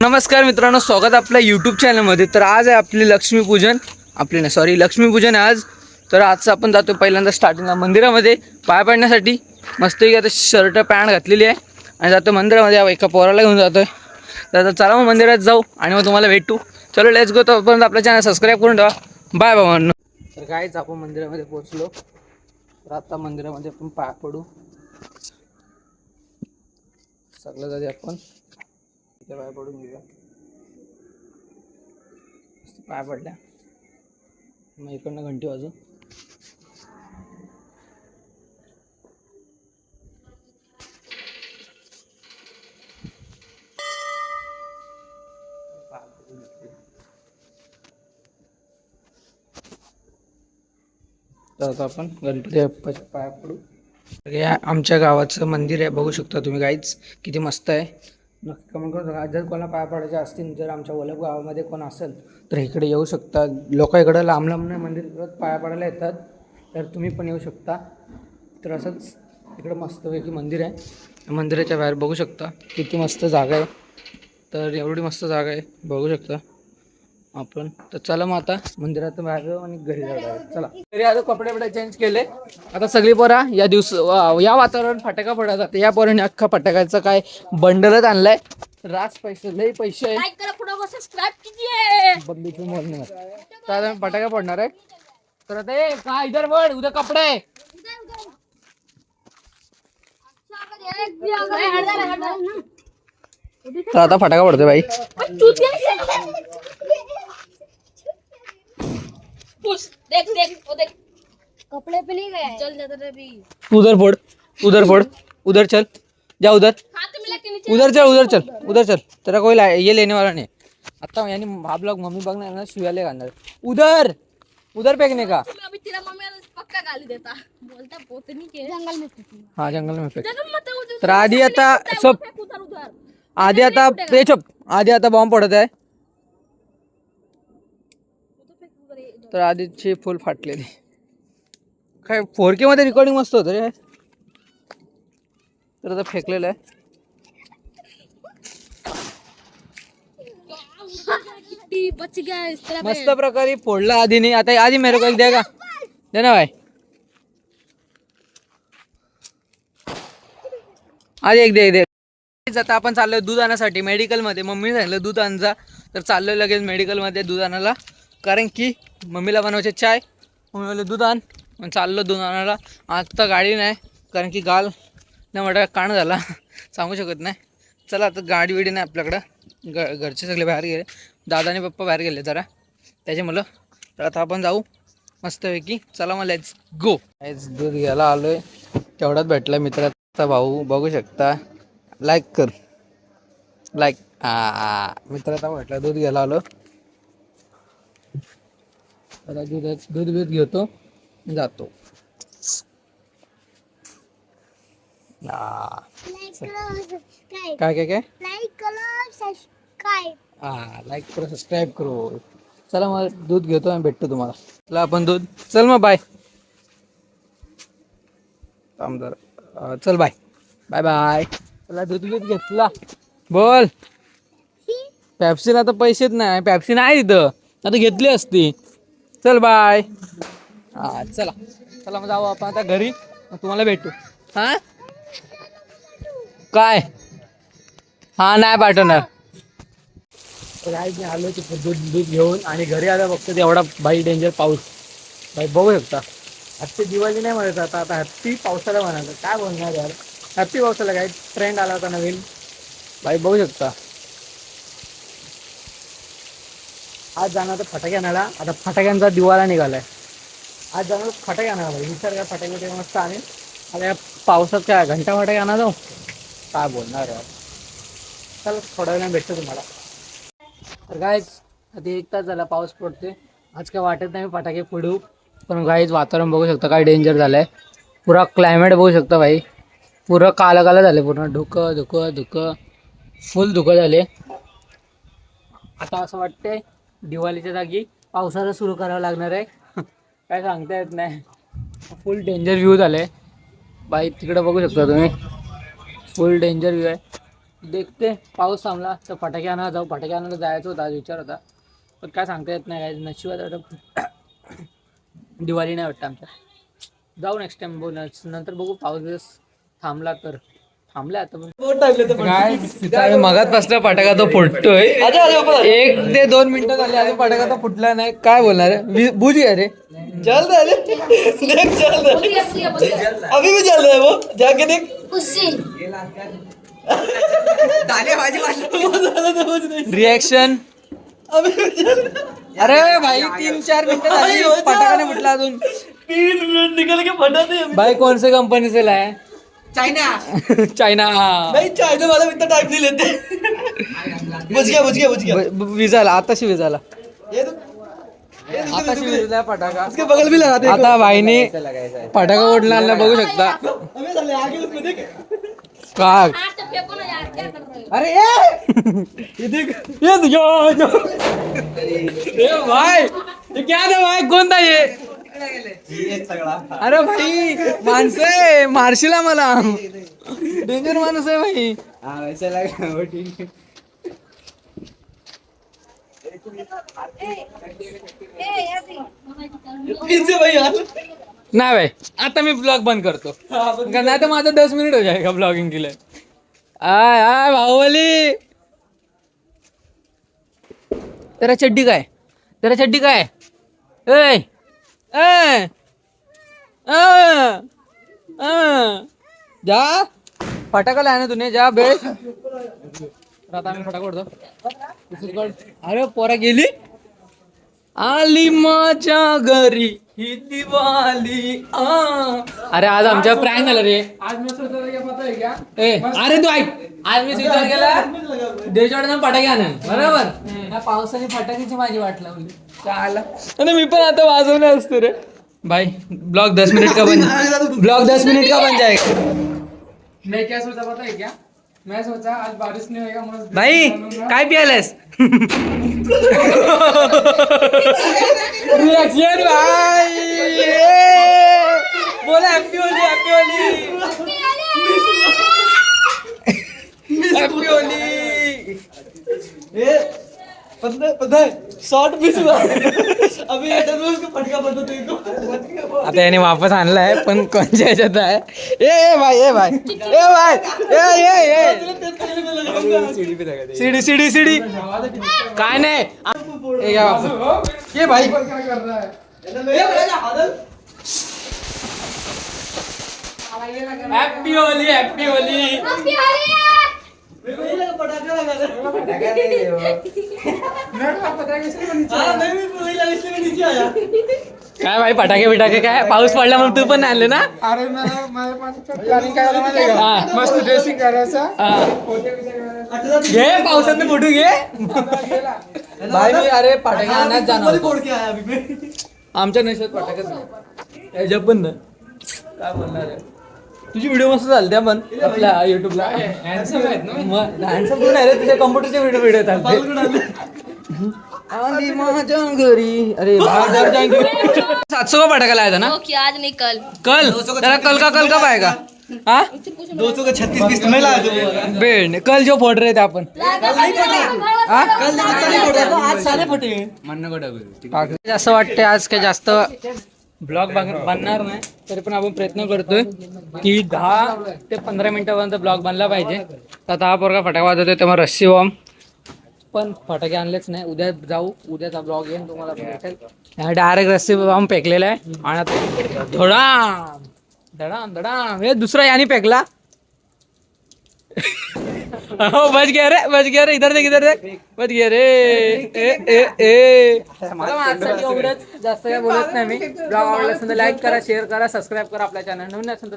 नमस्कार मित्रांनो स्वागत आपल्या यूट्यूब चॅनलमध्ये तर आज आहे आपली लक्ष्मीपूजन आपली नाही सॉरी लक्ष्मीपूजन आहे आज. तर आजचं आपण जातो पहिल्यांदा स्टार्टिंगला मंदिरामध्ये. पाय पडण्यासाठी. मस्त आता शर्ट पॅन्ट घातलेली आहे. आणि जातो मंदिरामध्ये. एका पोराला घेऊन जातोय. तर आता चला मग मंदिरात जाऊ आणि मग तुम्हाला भेटू. चलो लेट्स गो तोपर्यंत आपलं चॅनल सबस्क्राईब करून ठेवा. बाय बाबा तर कायच आपण मंदिरामध्ये पोहोचलो. तर आता मंदिरामध्ये आपण पाय पडू. सगळं कधी आपण. इथे पाय पडून घेऊया. पाय पडल्या. मग इकडनं घंटी वाजू. तर आता आपण. गणपती बाप्पाच्या पाया पडू. या आमच्या गावाचं मंदिर आहे. बघू शकता तुम्ही काहीच किती मस्त आहे. नक्की कमेंट करून सांगा. जर कोणाला पाया पडायचे असतील जर आमच्या वलभ गावामध्ये कोण असेल तर इकडे येऊ शकता. लोक इकडं लांब लांब मंदिर पाया पडायला येतात. तर तुम्ही पण येऊ शकता. तर असंच इकडं मस्तपैकी मंदिर आहे. मंदिराच्या बाहेर बघू शकता. किती मस्त जागा आहे. तर एवढी मस्त जागा आहे. बघू शकता. आपण. तर चला मग आता मंदिरात बाहेर आणि घरी जाऊ direct. चला. घरी आलो कपडे बिपडे चेंज केले. आता सगळी पोरा या दिवस वा- या वातावरण फटाका पडत जाते या पोराने अख्खा फटाक्याचा काय बंडलच आणलाय. रास पैसे लई पैसे. तर आता मी फटाका पडणार आहे. तर आता ए का इधर पड उद्या कपडे. तर आता फटाका पडतोय बाई. पुश देख देख वो देख। कपड़े पे नहीं गए? चल जाता रे अभी। उधर फोड़ उधर फोड़ उधर चल। जा उधर। हाथ में लेके नीचे। उधर चल उधर चल उधर चल। तेरा कोई ये लेने वाला नहीं आता यानी आप लोग मम्मी बघणार ना शिवाले घालणार उधर! उधर फेंकने का। अभी तेरा मम्मी पक्का गाली देता। बोलता पोतनी के। जंगल में हा। जंगल में फेक। तर आधी आता सब आधी आता पे चुप। आधी आता बॉम्ब पडत आहे तर आधीची फुल फाटलेली. काय फोर के मध्ये रेकॉर्डिंग मस्त होतं रे. तर आता फेकलेलं आहे. मस्त प्रकारे फोडला आधी नाही आता आधी मेरे को एक द्या का? दे ना भाई. आधी एक दे एक दे. आता आपण चाललोय दूध आणण्यासाठी मेडिकलमध्ये मम्मीने सांगितलं दूध आणजा तर चाललोय लगेच मेडिकलमध्ये दूध आणायला कारण की मम्मीला बनवायचे चाय मम्मी बोलले दूध आण. मग चाललो दूध आणायला. आत्ता गाडी नाही कारण की गाल नाही मोठा काण झाला. सांगू शकत नाही. चला आता गाडी बिडी नाही आपल्याकडं. ग घरचे सगळे बाहेर गेले. दादा आणि पप्पा बाहेर गेले जरा. त्याच्यामुळं तर आता आपण जाऊ. मस्तपैकी. चला मला लेट्स गो दूध घ्यायला आलो आहे तेवढाच भेटला मित्राचा भाऊ. बघू शकता. लाईक कर. लाईक हा मित्राचा म्हटलं दूध घ्यायला आलो. आता दूध दूध बीध घेतो जातो. काय काय काय? लाइक करो सब्सक्राइब हा लाईक करो सबस्क्राईब करो. चला मग दूध घेतो आणि भेटतो तुम्हाला. चला आपण दूध. चल मग बाय जरा. चल बाय बाय बाय चला दूध बीध घेतला. बोल. पॅप्सीला तर पैसेच नाही. पॅप्सी नाही तिथं आता घेतली असती. चल बाय हा चला. चला मग जाऊ आपण आता घरी. मग तुम्हाला भेटू. हा? काय? हा नाही पाठवणार. आलो ते दूध दूध घेऊन आणि घरी आला फक्त तेवढा बाई डेंजर पाऊस. बाई बघू शकता. आजची दिवाळी नाही म्हणत आता. आता हॅप्पी पावसाला म्हणाल. काय बोलणार यार? हॅप्पी पावसाला काय? ट्रेंड आला होता नवीन. बाई बघू शकता. आज जाणार तर फटाके आणायला. आता फटाक्यांचा दिवाळा निघालाय. आज जाणार फटाके आणायला. बाई विचार फटाके ते मस्त आणेल आता या पावसात काय घंटा फटाके आणा जाऊ? काय बोलणार यार. चल थोड्या वेळाने भेटतो तुम्हाला. तर गायच आता एक तास झाला पाऊस पडतोय. आज काय वाटत नाही फटाके फोडू. पण गाईच वातावरण बघू शकता काय डेंजर झालंय. पुरा क्लायमेट बघू शकता भाई. पुरं काला काला झालं पूर्ण. धुकं धुकं धुकं. फुल धुकं झाले. आता असं वाटतंय दिवाळीच्या जागी पावसाला सुरू करावं लागणार आहे. काय सांगता येत नाही. फुल डेंजर व्ह्यू झाले. बाई तिकडे बघू शकता तुम्ही. फुल डेंजर व्ह्यू आहे. देखते पाऊस थांबला तर फटाके आणायला जाऊ. फटाके आणायला जायचं होता आज विचार होता. पण काय सांगता येत नाही काय नशिबात वाटतं दिवाळी नाही वाटतं आमच्या जाऊ नेक्स्ट टाइम बोल नंतर बघू पाऊस थांबला तर. काय सीताराम मगात पासून फटाका तो फुटतोय. एक ते दोन मिनिटं झाली अजून फटाका तो फुटला नाही. काय बोलणार आहे? बुजी अरे चल रहा है देख चल रहा है अभी भी चल रहा है वो जाके देख उससे रिएक्शन अभी भी चल रहा है अरे भाई तीन चार मिनिटं झाली. फटाका नाही फुटला अजून. तीन मिनट निकल के फटा दे अभी. भाई कौन से कंपनी से लाया? चाइना चाइना नहीं चाइना वाला इतना टाइम नहीं लेते बुझ गया बुझ गया बुझ गया विजाला आताशी विजाला ये तो ये तो आताशी विजला फटाका. इसके बगल भी लगा दे आता भाईने फटाका आणला बघू शकता. अबे साले आगे उसमें देख. का हाथ से फेंको ना यार क्या कर रहे हो अरे ये देख भाई ये क्या था भाई? कौन था ये? अरे भाई माणसं आहे मारशीला मला डेंजर माणूस आहे भाई. हाँ वैसे लगा वो ठीक फिर से भाई यार नाही भाई आता मी ब्लॉग बंद करतो. नाही तर माझा दस मिनिट हो जाएगा ब्लॉगिंग के लिए आय आय बाहुबली. तेरा चड्डी काय तेरा चड्डी काय ए ए अ, जा. फटाका लाय ना तुने जा बे आता आम्ही फटाका उडतो अरे पोरा गेली? आली माझ्या घरी ही दिवाळी आ. अरे आज आमच्या प्रँक झाला रे. आज मी ए अरे तू ऐक. आज मी विचार केला? देशवाड्यानं फटाके आणन बरोबर? या पावसाने फटाक्याची माझी वाट लावली. चाल. आणि मी पण आता वाजवणार असतो रे. भाई ब्लॉग दस मिनिट का बन ब्लॉग दस मिनिट का बन जाएगा मैं क्या सोचा पता है क्या मैं सोचा आज बारिश नहीं मस्त. भाई काय पियालेस रिएक्शन भाई बोला happy Holi happy Holi happy Holi ये पता पता है शॉर्ट मिस हुआ। अभी ये में उसको फटका बंद होते इनको आता याने वापस आणलाय पण कोणच्या ह्याच्यात आहे ए ए भाई ए भाई ए भाई ए ए ए। सीडी सीडी सीडी काय नाही ए वापस ये भाई क्या कर रहा है? ये बड़ा हादल हॅपी होली हॅपी होली मेरे को काय भाई फटाके बिटाके काय? पाऊस पडला म्हणून तू पण आणले ना? अरे प्लानिंग हाँ। मस्त ड्रेसिंग कर रहा था हा. फोटो खींचा अठरा घे पावसात फोटो घे. भाई मी अरे फटाके आणायच जाणार होतो. आमच्या नशेत फटाकेच नाही. याच्या पण ना काय बोलणार आहे? तुझी व्हिडिओ मस्त चालते पण आपल्या युट्यूबला हैंडसम है ना? हँडसम पण आहे रे? तुझ्या कम्प्युटरचे व्हिडिओ व्हिडिओ चालते माझ्या घरी. अरे सातशो का था ना? ओके आज नहीं कल. कल? तेरा कल का कल कब आएगा हाँ? दो सौ का छत्तीस पीस तुम्हें ला दूंगा बेड कल जो फोड़ रहे थे अपन हाँ? कल देखो नहीं फोड़ रहा आज सारे फटे हैं असं वाटते आज काही जास्त ब्लॉग बनणार नाही तरी पण आपण प्रयत्न करतोय की दहा ते पंधरा मिनिटापर्यंत ब्लॉग बनला पाहिजे. तर आता हा पोरगा फटाका वाजवतोय तेव्हा रस्सी वॉम पण फटाके आणलेच नाही. उद्या जाऊ उद्याचा ब्लॉग येईन तुम्हाला भेटेल. डायरेक्ट रस्सी बॉम्ब फेकलेला आहे. आणि आता धडाम धडाम धडाम. हे दुसरा याने फेकला. हो बच गया रे बच गया रे इधर देख इधर देख। बच गया रे। ए ए ए। मला माझ्यासाठी एवढंच जास्त काय बोलत नाही मी. ब्लॉग आवडला असेल तर लाईक करा शेअर करा सबस्क्राईब करा आपल्या चॅनल नवीन असेल तर